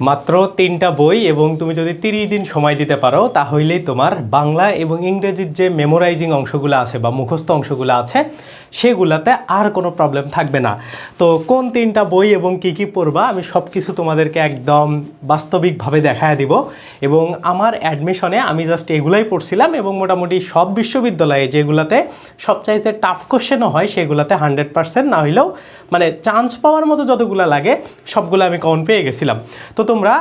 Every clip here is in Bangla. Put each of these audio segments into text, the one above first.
মাত্র তিনটা বই এবং তুমি যদি তিরিশ দিন সময় দিতে পারো, তাহলেই তোমার বাংলা এবং ইংরেজির যে মেমোরাইজিং অংশগুলো আছে বা মুখস্থ অংশগুলো আছে সেগুলাতে আর কোনো প্রবলেম থাকবে না। তো কোন তিনটা বই এবং কি কি পড়বা, আমি সব কিছু তোমাদেরকে একদম বাস্তবিকভাবে দেখায় দিব। এবং আমার অ্যাডমিশনে আমি জাস্ট এগুলাই পড়ছিলাম এবং মোটামুটি সব বিশ্ববিদ্যালয়ে যেগুলাতে সবচাইতে টাফ কোশ্চেনও হয়, সেগুলাতে হান্ড্রেড পার্সেন্ট না হইলেও মানে চান্স পাওয়ার মতো যতগুলো লাগে, সবগুলো আমি কাউন্ট পেয়ে গেছিলাম। তো তোমরা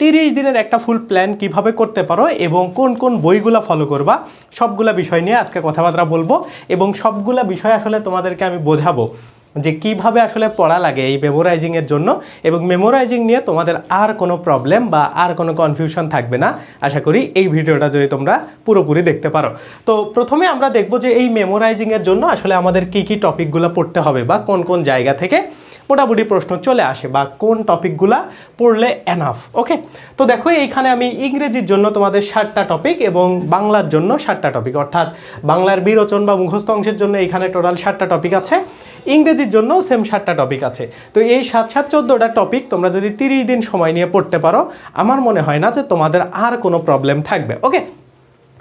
তিরিশ দিনের একটা ফুল প্ল্যান কীভাবে করতে পারো এবং কোন কোন বইগুলো ফলো করবা, সবগুলা বিষয় নিয়ে আজকে কথাবার্তা বলব এবং সবগুলা বিষয় আসলে তোমাদেরকে আমি বোঝাবো যে কীভাবে আসলে পড়া লাগে এই মেমোরাইজিংয়ের জন্য এবং মেমোরাইজিং নিয়ে তোমাদের আর কোনো প্রবলেম বা আর কোনো কনফিউশন থাকবে না। আশা করি এই ভিডিওটা যদি তোমরা পুরোপুরি দেখতে পারো। তো প্রথমে আমরা দেখব যে এই মেমোরাইজিংয়ের জন্য আসলে আমাদের কী কী টপিকগুলো পড়তে হবে বা কোন কোন জায়গা থেকে মোটামুটি প্রশ্ন চলে আসে বা কোন টপিকগুলা পড়লে এনাফ ওকে তো দেখো, এইখানে আমি ইংরেজির জন্য তোমাদের ষাটটা টপিক এবং বাংলার জন্য ষাটটা টপিক অর্থাৎ বাংলার বিরোচন বা মুখস্থ অংশের জন্য এইখানে টোটাল ষাটটা টপিক আছে, ইংরেজির জন্য সেম ষাটটা টপিক আছে। তো এই সাত সাত চোদ্দোটা টপিক তোমরা যদি তিরিশ দিন সময় নিয়ে পড়তে পারো, আমার মনে হয় না যে তোমাদের আর কোনো প্রবলেম থাকবে ওকে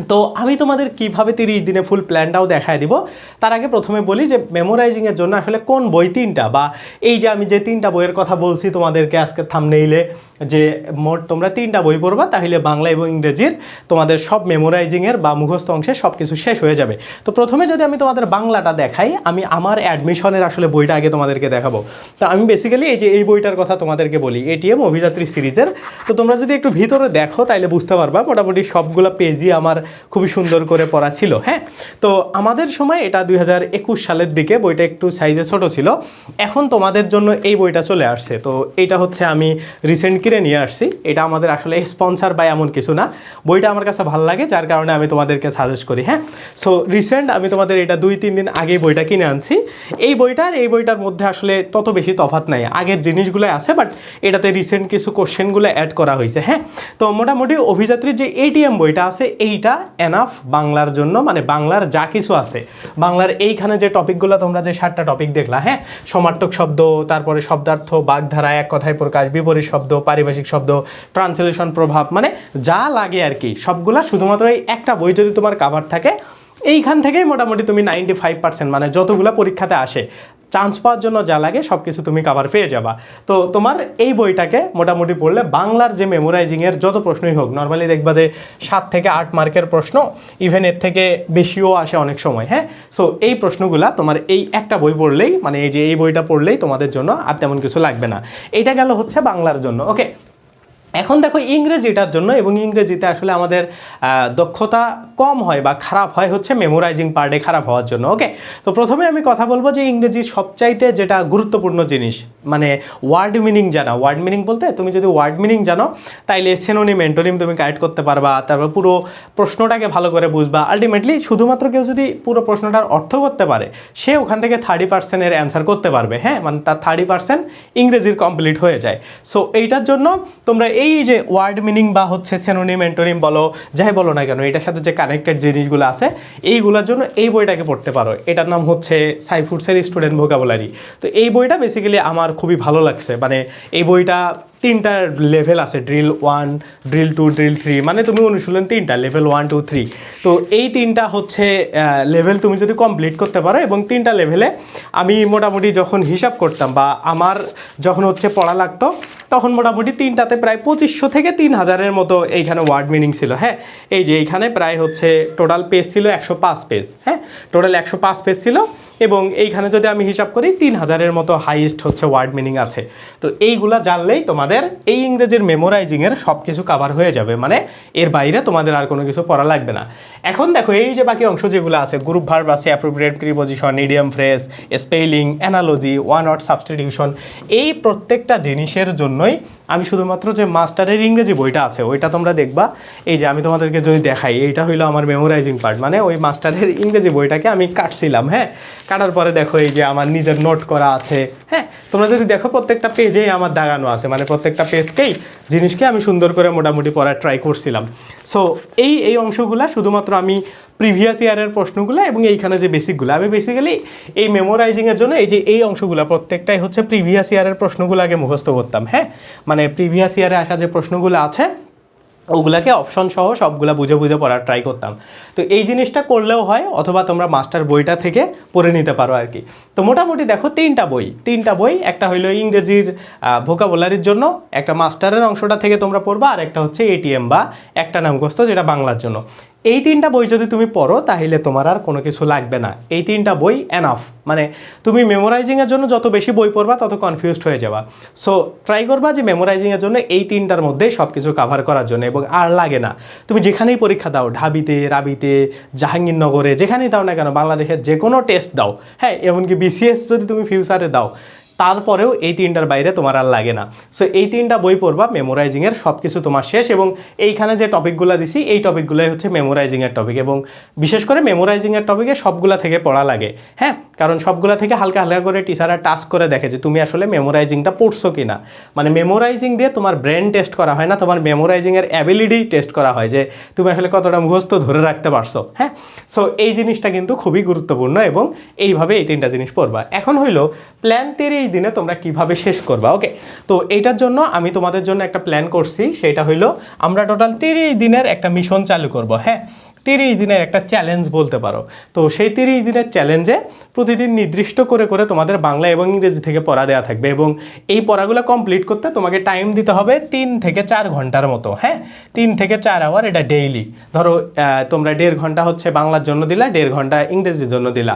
তো আমি তোমাদের কীভাবে তিরিশ দিনে ফুল প্ল্যানটাও দেখায় দিব। তার আগে প্রথমে বলি যে মেমোরাইজিংয়ের জন্য আসলে কোন বই তিনটা? বা এই যে আমি যে তিনটা বইয়ের কথা বলছি তোমাদেরকে আজকে থামনেইলে যে মোট তোমরা তিনটা বই পড়বা, তাহলে বাংলা এবং ইংরেজির তোমাদের সব মেমোরাইজিংয়ের বা মুখস্থ অংশে সব কিছু শেষ হয়ে যাবে। তো প্রথমে যদি আমি তোমাদের বাংলাটা দেখাই, আমি আমার অ্যাডমিশনের আসলে বইটা আগে তোমাদেরকে দেখাবো। তো আমি বেসিক্যালি এই যে এই বইটার কথা তোমাদেরকে বলি এটিএম অভিযাত্রী সিরিজের। তো তোমরা যদি একটু ভিতরে দেখো তাহলে বুঝতে পারবা। মোটামুটি সবগুলো পেজই আমার খুবই সুন্দর করে পড়া ছিল হ্যাঁ? তো আমাদের সময় এটা দুই হাজার একুশ সালের দিকে, বইটা একটু সাইজে ছোট ছিল। এখন তোমাদের জন্য এই বইটা চলে আসছে। তো এইটা হচ্ছে আমি রিসেন্ট কিনে নিয়ে আসছি। এটা আমাদের আসলে স্পন্সার বা এমন কিছু না। বইটা আমার কাছে ভালো লাগে, যার কারণে আমি তোমাদেরকে সাজেস্ট করি হ্যাঁ? সো রিসেন্ট আমি তোমাদের এটা দুই, তিন দিন আগে বইটা কিনে আনছি। এই বইটার এই বইটার মধ্যে আসলে তত বেশি তফাৎ নাই। আগের জিনিসগুলো আছে বাট এটাতে রিসেন্ট কিছু কোশ্চেনগুলো অ্যাড করা হয়েছে হ্যাঁ? তো মোটামুটি অভিযাত্রীর যে এটিএম বইটা আছে, এইটা এনাফ বাংলার জন্য মানে বাংলার যা কিছু আছে। বাংলার এইখানে যে টপিকগুলো, তোমরা যে সাতটা টপিক দেখলা হ্যাঁ? সমার্থক শব্দ, তারপরে শব্দার্থ, বাগধারা, এক কথায় প্রকাশ, বিপরীত শব্দ, পারিভাষিক শব্দ, ট্রান্সলেশন প্রভাব মানে যা লাগে আর কি, সবগুলা শুধুমাত্র এই একটা বই যদি তোমার কাভার থাকে, এইখান থেকেই মোটামুটি তুমি নাইনটি ফাইভ পার্সেন্ট মানে যতগুলো পরীক্ষাতে আসে চান্স পাওয়ার জন্য যা লাগে সব কিছু তুমি কাভার পেয়ে যাবা। তো তোমার এই বইটাকে মোটামুটি পড়লে বাংলার যে মেমোরাইজিংয়ের যত প্রশ্নই হোক নর্মালি দেখবা যে সাত থেকে আট মার্কের প্রশ্ন ইভেন এর থেকে বেশিও আসে অনেক সময় হ্যাঁ? সো এই প্রশ্নগুলা তোমার এই একটা বই পড়লেই মানে এই যে এই বইটা পড়লেই তোমাদের জন্য আর তেমন কিছু লাগবে না। এটা গেল হচ্ছে বাংলার জন্য ওকে এখন দেখো ইংরেজিটার জন্য এবং ইংরেজিতে আসলে আমাদের দক্ষতা কম হয় বা খারাপ হয় হচ্ছে মেমোরাইজিং পার্টে খারাপ হওয়ার জন্য ওকে তো প্রথমে আমি কথা বলব যে ইংরেজির সবচাইতে যেটা গুরুত্বপূর্ণ জিনিস মানে ওয়ার্ড মিনিং জানা ওয়ার্ড মিনিং বলতে তুমি যদি ওয়ার্ড মিনিং জানো, তাইলে সেনোনিম এন্টোনিম তুমি কারেক্ট করতে পারবা, তারপর পুরো প্রশ্নটাকে ভালো করে বুঝবা। আলটিমেটলি শুধুমাত্র কেউ যদি পুরো প্রশ্নটার অর্থ করতে পারে, সে ওখান থেকে থার্টি পার্সেন্টের অ্যান্সার করতে পারবে হ্যাঁ? মানে তার থার্টি পার্সেন্ট ইংরেজির কমপ্লিট হয়ে যায়। সো এইটার জন্য তোমরা এই যে ওয়ার্ড মিনিং বা হচ্ছে সেনোনিম এন্টোনিম বলো, যাই বলো না কেন, এটার সাথে যে কানেক্টেড জিনিসগুলো আছে, এইগুলোর জন্য এই বইটাকে পড়তে পারো। এটার নাম হচ্ছে সাইফুডসের স্টুডেন্ট ভোকাবুলারি তো এই বইটা বেসিক্যালি আমার খুবই ভালো লাগছে। মানে এই বইটা তিনটা লেভেল আছে drill one drill two drill three মানে তুমি অনুশীলন তিনটা লেভেল ওয়ান টু থ্রি তো এই তিনটা হচ্ছে লেভেল তুমি যদি কমপ্লিট করতে পারো এবং তিনটা লেভেলে আমি মোটামুটি যখন হিসাব করতাম বা আমার যখন হচ্ছে পড়া লাগতো, তখন মোটামুটি তিনটাতে প্রায় পঁচিশশো থেকে তিন হাজারের মতো এইখানে ওয়ার্ড মিনিং ছিল হ্যাঁ? এই যে এইখানে প্রায় হচ্ছে টোটাল পেজ ছিল একশো পাঁচ পেজ হ্যাঁ? টোটাল একশো পাঁচ পেজ ছিল এবং এইখানে যদি আমি হিসাব করি, তিন হাজারের মতো হাইয়েস্ট হচ্ছে ওয়ার্ড মিনিং আছে। তো এইগুলা জানলেই তোমাদের এই ইংরেজির মেমোরাইজিংয়ের সব কিছু কাভার হয়ে যাবে। মানে এর বাইরে তোমাদের আর কোনো কিছু পড়া লাগবে না। এখন দেখো, এই যে বাকি অংশ যেগুলো আছে গ্রুপ ভার্ব আছে appropriate preposition idiom phrase spelling analogy one word substitution এই প্রত্যেকটা জিনিসের জন্যই আমি শুধুমাত্র যে মাস্টারের ইংরেজি বইটা আছে, ওইটা তোমরা দেখবা। এই যে আমি তোমাদেরকে যদি দেখাই, এইটা হইল আমার মেমোরাইজিং পার্ট মানে ওই মাস্টারের ইংরেজি বইটাকে আমি কাটছিলাম হ্যাঁ? কাটার পরে দেখো, এই যে আমার নিজের নোট করা আছে হ্যাঁ? তোমরা যদি দেখো, প্রত্যেকটা পেজেই আমার দাগানো আছে। মানে প্রত্যেকটা পেজকেই জিনিসকে আমি সুন্দর করে মোটামুটি পড়ার ট্রাই করছিলাম। সো এই এই অংশগুলো শুধুমাত্র আমি প্রিভিয়াস ইয়ারের প্রশ্নগুলো এবং এইখানে যে বেসিকগুলো আমি বেসিক্যালি এই মেমোরাইজিংয়ের জন্য এই যে, এই অংশগুলো প্রত্যেকটাই হচ্ছে প্রিভিয়াস ইয়ারের প্রশ্নগুলো আগে মুখস্থ করতাম হ্যাঁ? মানে প্রিভিয়াস ইয়ারে আসা যে প্রশ্নগুলো আছে ওগুলাকে অপশন সহ সবগুলা বুঝে বুঝে পড়ার ট্রাই করতাম। তো এই জিনিসটা করলেও হয়, অথবা তোমরা মাস্টার বইটা থেকে পড়ে নিতে পারো আর কি। তো মোটামুটি দেখো তিনটা বই তিনটা বই, একটা হইল ইংরেজির ভোকাবুলারির জন্য, একটা মাস্টারের অংশটা থেকে তোমরা পড়বা, আর একটা হচ্ছে এটিএম বা একটা নামগ্রস্ত যেটা বাংলার জন্য। এই তিনটা বই যদি তুমি পড়ো, তাহলে তোমার আর কোনো কিছু লাগবে না। এই তিনটা বই এনাফ মানে তুমি মেমোরাইজিংয়ের জন্য যত বেশি বই পড়বা, তত কনফিউজড হয়ে যাবা। সো ট্রাই করবা যে মেমোরাইজিংয়ের জন্য এই তিনটার মধ্যে সব কিছু কাভার করার জন্য এবং আর লাগে না। তুমি যেখানেই পরীক্ষা দাও, ঢাবিতে, রাবিতে, জাহাঙ্গীরনগরে, যেখানেই দাও না কেন, বাংলাদেশের যে কোনো টেস্ট দাও। হ্যাঁ এমনকি বিসিএস যদি তুমি ফিউচারে দাও তারপরেও এই তিনটার বাইরে তোমার আর লাগে না। সো এই তিনটা বই পড়বা মেমোরাইজিংয়ের সব কিছু তোমার শেষ এবং এইখানে যে টপিকগুলো দিছি, এই টপিকগুলোই হচ্ছে মেমোরাইজিংয়ের টপিক এবং বিশেষ করে মেমোরাইজিংয়ের টপিকে সবগুলা থেকে পড়া লাগে হ্যাঁ? কারণ সবগুলা থেকে হালকা হালকা করে টিচাররা টাস্ক করে দেখে যে তুমি আসলে মেমোরাইজিংটা পড়ছো কি না মানে মেমোরাইজিং দিয়ে তোমার ব্রেন টেস্ট করা হয় না, তোমার মেমোরাইজিংয়ের অ্যাবিলিটি টেস্ট করা হয় যে তুমি আসলে কতটা মুখস্থ ধরে রাখতে পারছ হ্যাঁ? সো এই জিনিসটা কিন্তু খুবই গুরুত্বপূর্ণ এবং এইভাবে এই তিনটা জিনিস পড়বা। এখন হইল প্ল্যান তিরিশ দিনে তোমরা কীভাবে শেষ করবা ওকে তো এইটার জন্য আমি তোমাদের জন্য একটা প্ল্যান করছি, সেটা হইল আমরা টোটাল তিরিশ দিনের একটা মিশন চালু করব হ্যাঁ? তিরিশ দিনের একটা চ্যালেঞ্জ বলতে পারো। তো সেই তিরিশ দিনের চ্যালেঞ্জে প্রতিদিন নির্দিষ্ট করে করে তোমাদের বাংলা এবং ইংরেজি থেকে পড়া দেওয়া থাকবে এবং এই পড়াগুলো কমপ্লিট করতে তোমাকে টাইম দিতে হবে তিন থেকে চার ঘণ্টার মতো হ্যাঁ? তিন থেকে চার আওয়ার এটা ডেইলি ধরো তোমরা দেড় ঘণ্টা হচ্ছে বাংলার জন্য দিলা, দেড় ঘণ্টা ইংরেজির জন্য দিলা।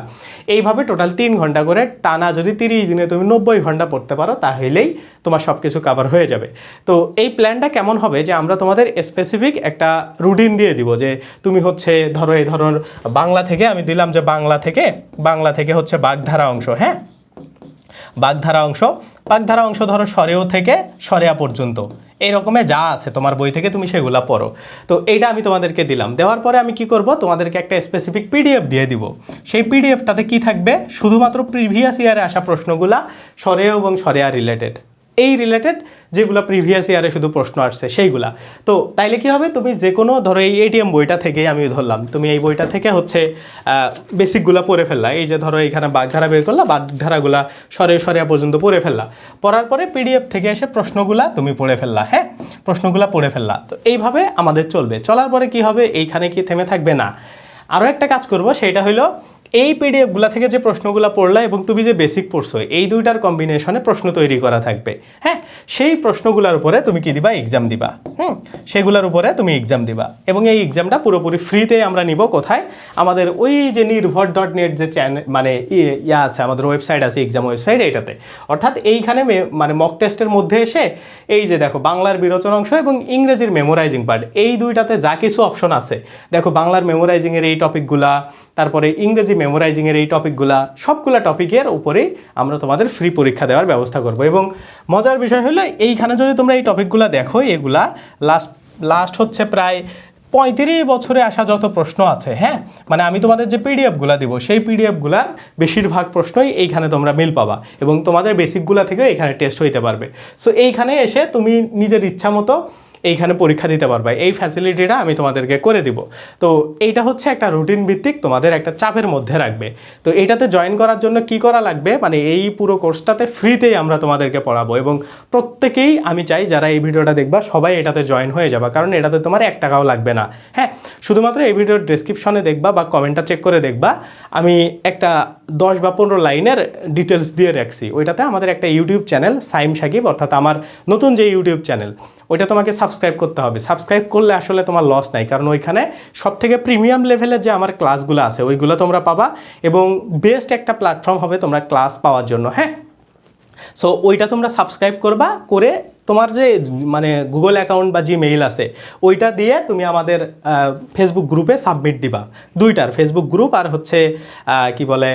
এইভাবে টোটাল তিন ঘণ্টা করে টানা যদি তিরিশ দিনে তুমি নব্বই ঘণ্টা পড়তে পারো, তাহলেই তোমার সব কিছু কাভার হয়ে যাবে। তো এই প্ল্যানটা কেমন হবে? যে আমরা তোমাদের স্পেসিফিক একটা রুটিন দিয়ে দিব যে তুমি হচ্ছে, ধরো এই ধরো বাংলা থেকে আমি দিলাম যে বাংলা থেকে বাংলা থেকে হচ্ছে বাগধারা অংশ হ্যাঁ? বাগধারা অংশ বাগধারা অংশ ধরো সরেও থেকে সরেয়া পর্যন্ত। এই রকমে যা আছে তোমার বই থেকে তুমি সেগুলো পড়ো। তো এইটা আমি তোমাদেরকে দিলাম। দেওয়ার পরে আমি কি করব? তোমাদেরকে একটা স্পেসিফিক পিডিএফ দিয়ে দিব। সেই পিডিএফটাতে কি থাকবে? শুধুমাত্র প্রিভিয়াস ইয়ারে আসা প্রশ্নগুলা সরেও এবং সরেয়া রিলেটেড এই রিলেটেড যেগুলো প্রিভিয়াস ইয়ারে শুধু প্রশ্ন আসছে, সেইগুলা। তো তাইলে কি হবে? তুমি যে কোনো ধরো এই এটিএম বইটা থেকেই আমি ধরলাম, তুমি এই বইটা থেকে হচ্ছে বেসিকগুলো পড়ে ফেললা। এই যে ধরো এখানে বাগধারা বের করলা, বাগধারাগুলা সরে সরিয়া পর্যন্ত পড়ে ফেললা। পড়ার পরে পিডিএফ থেকে এসে প্রশ্নগুলা তুমি পড়ে ফেললা হ্যাঁ? প্রশ্নগুলা পড়ে ফেললা। তো এইভাবে আমাদের চলবে। চলার পরে কি হবে? এইখানে কি থেমে থাকবে? না। আরও একটা কাজ করব সেটা হলো এই পিডিএফগুলো থেকে যে প্রশ্নগুলো পড়লা এবং তুমি যে বেসিক পড়ছো, এই দুইটার কম্বিনেশনে প্রশ্ন তৈরি করা থাকবে। হ্যাঁ? সেই প্রশ্নগুলোর উপরে তুমি কি দিবা? এক্সাম দিবা। হুম? সেগুলোর উপরে তুমি এক্সাম দিবা। এবং এই এক্সামটা পুরোপুরি ফ্রিতে আমরা নিব কোথায়? আমাদের ওই যে নির্ভর ডট নেট যে চ্যানেল মানে ইয়ে- আছে, আমাদের ওয়েবসাইট আছে এক্সাম ওয়েবসাইট এইটাতে অর্থাৎ এইখানে মানে মক টেস্টের মধ্যে এসে এই যে দেখো, বাংলার বিরোচন অংশ এবং ইংরেজির মেমোরাইজিং পার্ট এই দুইটাতে যা কিছু অপশন আছে। দেখো, বাংলার মেমোরাইজিংয়ের এই টপিকগুলা তারপরে ইংরেজি মেমোরাইজিংয়ের এই টপিকগুলা সবগুলা টপিকের উপরেই আমরা তোমাদের ফ্রি পরীক্ষা দেওয়ার ব্যবস্থা করব। এবং মজার বিষয় হলো, এইখানে যদি তোমরা এই টপিকগুলা দেখো, এগুলা লাস্ট লাস্ট হচ্ছে প্রায় পঁয়ত্রিশ বছরে আসা যত প্রশ্ন আছে হ্যাঁ? মানে আমি তোমাদের যে পিডিএফগুলো দিব, সেই পিডিএফগুলার বেশিরভাগ প্রশ্নই এইখানে তোমরা মিল পাবা এবং তোমাদের বেসিকগুলা থেকেও এখানে টেস্ট হইতে পারবে। সো এইখানে এসে তুমি নিজের ইচ্ছা মতো এইখানে পরীক্ষা দিতে পারবে। এই ফ্যাসিলিটিটা আমি তোমাদেরকে করে দিব। তো এইটা হচ্ছে একটা রুটিন ভিত্তিক তোমাদের একটা চাপের মধ্যে রাখবে। তো এটাতে জয়েন করার জন্য কি করা লাগবে? মানে এই পুরো কোর্সটাতে ফ্রিতেই আমরা তোমাদেরকে পড়াবো এবং প্রত্যেকেই আমি চাই যারা এই ভিডিওটা দেখবা, সবাই এটাতে জয়েন হয়ে যাবা। কারণ এটাতে তোমার এক টাকাও লাগবে না। হ্যাঁ শুধুমাত্র এই ভিডিওর ডেসক্রিপশনে দেখবা বা কমেন্টটা চেক করে দেখবা। আমি একটা দশ বা পনেরো লাইনের ডিটেলস দিয়ে রাখছি। ওইটাতে আমাদের একটা ইউটিউব চ্যানেল সাইম সাকিব, অর্থাৎ আমার নতুন যে ইউটিউব চ্যানেল ওইটা তোমাকে সাবস্ক্রাইব করতে হবে। সাবস্ক্রাইব করলে আসলে তোমার লস নাই, কারণ ওইখানে সব থেকে প্রিমিয়াম লেভেলের যে আমার ক্লাসগুলো আছে, ওইগুলো তোমরা পাবা এবং বেস্ট একটা প্ল্যাটফর্ম হবে তোমরা ক্লাস পাওয়ার জন্য হ্যাঁ? সো ওইটা তোমরা সাবস্ক্রাইব করবা, করে তোমার যে মানে গুগল অ্যাকাউন্ট বা জি মেইল আছে, ওইটা দিয়ে তুমি আমাদের ফেসবুক গ্রুপে সাবমিট দিবা। দুইটার ফেসবুক গ্রুপ আর হচ্ছে কি বলে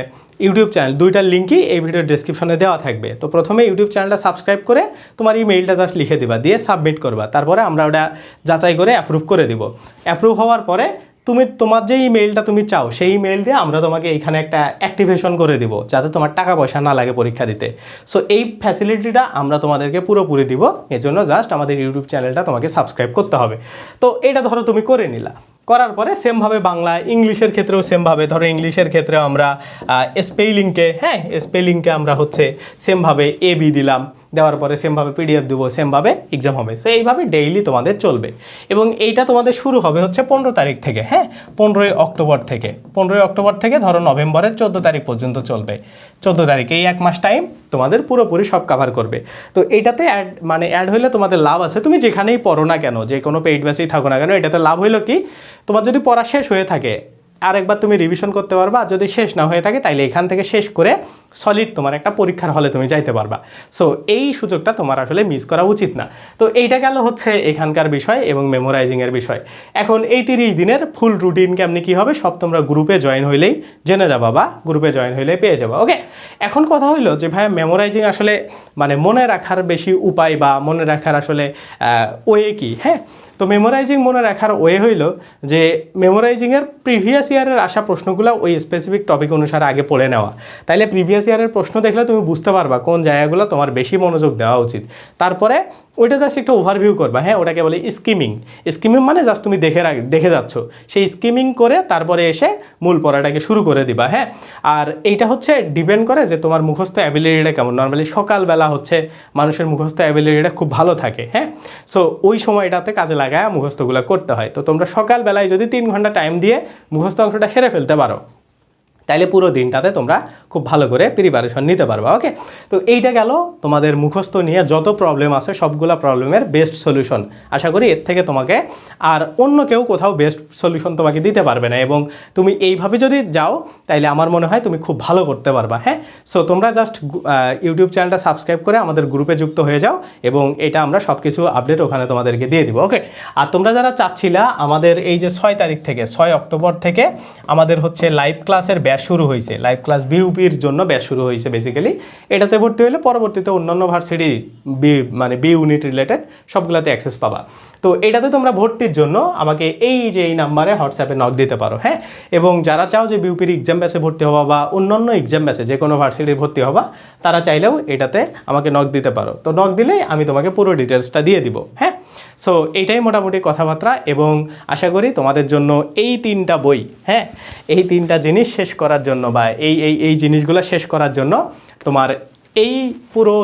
ইউটিউব চ্যানেল দুইটার লিঙ্কই এই ভিডিওর ডেসক্রিপশনে দেওয়া থাকবে। তো প্রথমে ইউটিউব চ্যানেলটা সাবস্ক্রাইব করে তোমার ইমেইলটা জাস্ট লিখে দিবা, দিয়ে সাবমিট করবা। তারপরে আমরা ওটা যাচাই করে অ্যাপ্রুভ করে দিব। অ্যাপ্রুভ হওয়ার পরে তুমি তোমার যে ইমেইলটা তুমি চাও, সেই ইমেইল দিয়ে আমরা তোমাকে এখানে একটা অ্যাক্টিভেশন করে দিব, যাতে তোমার টাকা পয়সা না লাগে পরীক্ষা দিতে। সো এই ফ্যাসিলিটিটা আমরা তোমাদেরকে পুরোপুরি দিব, এজন্য জাস্ট আমাদের ইউটিউব চ্যানেলটা তোমাকে সাবস্ক্রাইব করতে হবে। তো, এটা ধরো তুমি করে নিলা। করার পরে সেমভাবে বাংলা, ইংলিশের ক্ষেত্রেও সেমভাবে ধরো ইংলিশের ক্ষেত্রেও আমরা স্পেলিংকে হ্যাঁ স্পেলিংকে আমরা হচ্ছে সেমভাবে এ বি দিলাম। দেওয়ার পরে সেমভাবে পিডিএফ দেবো সেমভাবে এক্সাম হবে। তো এইভাবে ডেইলি তোমাদের চলবে। এবং এইটা তোমাদের শুরু হবে হচ্ছে পনেরো তারিখ থেকে হ্যাঁ? পনেরোই অক্টোবর থেকে। পনেরোই অক্টোবর থেকে ধরো নভেম্বরের চোদ্দ তারিখ পর্যন্ত চলবে। চোদ্দ তারিখ এই এক মাস টাইম তোমাদের পুরোপুরি সব কাভার করবে। তো এইটাতে অ্যাড মানে অ্যাড হইলে তোমাদের লাভ আছে। তুমি যেখানেই পড়ো না কেন, যে কোনো পেইড ব্যাচেই থাকো না কেন, এটাতে লাভ হইল কি? তোমার যদি পড়া শেষ হয়ে থাকে আরেকবার তুমি রিভিশন করতে পারবা। যদি শেষ না হয়ে থাকে, তাইলে এখান থেকে শেষ করে সলিড তোমার একটা পরীক্ষার হলে তুমি যাইতে পারবা। সো এই সুযোগটা তোমার আসলে মিস করা উচিত না। তো এইটা গেল হচ্ছে এখানকার বিষয় এবং মেমোরাইজিংয়ের বিষয়। এখন এই তিরিশ দিনের ফুল রুটিন কেমনি কী হবে, সব তোমরা গ্রুপে জয়েন হইলেই জেনে যাবা বা গ্রুপে জয়েন হইলে পেয়ে যাবা ওকে এখন কথা হইল যে ভাই মেমোরাইজিং আসলে মানে মনে রাখার বেশি উপায় বা মনে রাখার আসলে ওয়ে কি হ্যাঁ? তো মেমোরাইজিং মনে রাখার ওয়ে হইল যে মেমোরাইজিংয়ের প্রিভিয়াস ইয়ারের আসা প্রশ্নগুলো ওই স্পেসিফিক টপিক অনুসারে আগে পড়ে নেওয়া। তাইলে প্রিভিয়াস ইয়ারের প্রশ্ন দেখলে তুমি বুঝতে পারবা কোন জায়গাগুলো তোমার বেশি মনোযোগ দেওয়া উচিত। তারপরে ওইটা জাস্ট একটু ওভারভিউ করবা। হ্যাঁ ওটাকে বলে স্কিমিং স্কিমিং মানে জাস্ট তুমি দেখে দেখে যাচ্ছ। সেই স্কিমিং করে তারপরে এসে মূল পড়াটাকে শুরু করে দিবা হ্যাঁ? আর এইটা হচ্ছে ডিপেন্ড করে যে তোমার মুখস্থ অ্যাবিলিটিটা কেমন। নর্মালি সকালবেলা হচ্ছে মানুষের মুখস্থ অ্যাবিলিটিটা খুব ভালো থাকে হ্যাঁ? সো ওই সময়টাতে কাজে লাগায় মুখস্থগুলো করতে হয়। তো তোমরা সকালবেলায় যদি তিন ঘণ্টা টাইম দিয়ে মুখস্থ অংশটা সেরে ফেলতে পারো, তাইলে পুরো দিনটাতে তোমরা খুব ভালো করে প্রিপারেশন নিতে পারবা ওকে তো এইটা গেল তোমাদের মুখস্থ নিয়ে যত প্রবলেম আছে সবগুলা প্রবলেমের বেস্ট সলিউশন আশা করি এর থেকে তোমাকে আর অন্য কেউ কোথাও বেস্ট সলিউশন তোমাকে দিতে পারবে না এবং তুমি এইভাবে যদি যাও, তাইলে আমার মনে হয় তুমি খুব ভালো করতে পারবা হ্যাঁ? সো তোমরা জাস্ট ইউটিউব চ্যানেলটা সাবস্ক্রাইব করে আমাদের গ্রুপে যুক্ত হয়ে যাও এবং এটা আমরা সব কিছু আপডেট ওখানে তোমাদেরকে দিয়ে দিব ওকে আর তোমরা যারা চাচ্ছিলা আমাদের এই যে ছয় তারিখ থেকে, ছয় অক্টোবর থেকে আমাদের হচ্ছে লাইভ ক্লাসের ব্যাচ শুরু হয়েছে লাইভ ক্লাস বিউপির জন্য ব্যাচ শুরু হয়েছে বেসিক্যালি এটাতে ভর্তি হলে পরবর্তীতে অন্যান্য ভার্সিটি বি মানে বি ইউনিট রিলেটেড সবগুলোতে অ্যাক্সেস পাবা। তো এটাতে তোমরা ভর্তির জন্য আমাকে এই যে এই নাম্বারে হোয়াটসঅ্যাপে নক দিতে পারো হ্যাঁ? এবং যারা চাও যে বিউপির এক্সাম ব্যাচে ভর্তি হবা বা অন্যান্য এক্সাম ব্যাচে যে কোনো ভার্সিটির ভর্তি হবা, তারা চাইলেও এটাতে আমাকে নক দিতে পারো। তো নক দিলেই আমি তোমাকে পুরো ডিটেলসটা দিয়ে দিব হ্যাঁ? সো এইটাই মোটামুটি কথাবার্তা এবং আশা করি তোমাদের জন্য এই তিনটা বই হ্যাঁ? এই তিনটা জিনিস শেষ করার জন্য বা এই এই এই জিনিসগুলো শেষ করার জন্য তোমার এই পুরো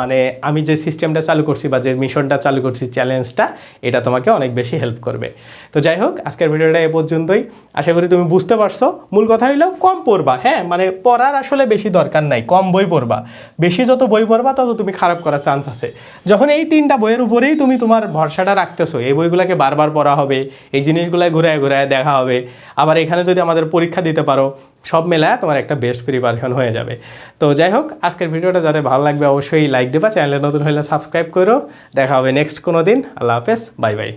মানে আমি যে সিস্টেমটা চালু করছি বা যে মিশনটা চালু করছি চ্যালেঞ্জটা এটা তোমাকে অনেক বেশি হেল্প করবে। তো যাই হোক, আজকের ভিডিওটা এ পর্যন্তই। আশা করি তুমি বুঝতে পারছ। মূল কথা হইল, কম পড়বা হ্যাঁ? মানে পড়ার আসলে বেশি দরকার নাই, কম বই পড়বা। বেশি যত বই পড়বা, তত তুমি খারাপ করার চান্স আছে। যখন এই তিনটা বইয়ের উপরেই তুমি তোমার ভরসাটা রাখতেছো, এই বইগুলোকে বারবার পড়া হবে, এই জিনিসগুলোয় ঘুরায় ঘুরায় দেখা হবে। আবার এখানে যদি আমাদের পরীক্ষা দিতে পারো সব মেলায় তোমার একটা বেস্ট প্রিপারেশন হয়ে যাবে। তো যাই হোক, আজকের ভিডিওটা যাদের ভালো লাগবে অবশ্যই লাইক দেবা চ্যানেলে নতুন হলে সাবস্ক্রাইব করো। দেখা হবে নেক্সট কোনো দিন। আল্লাহ হাফেজ বাই বাই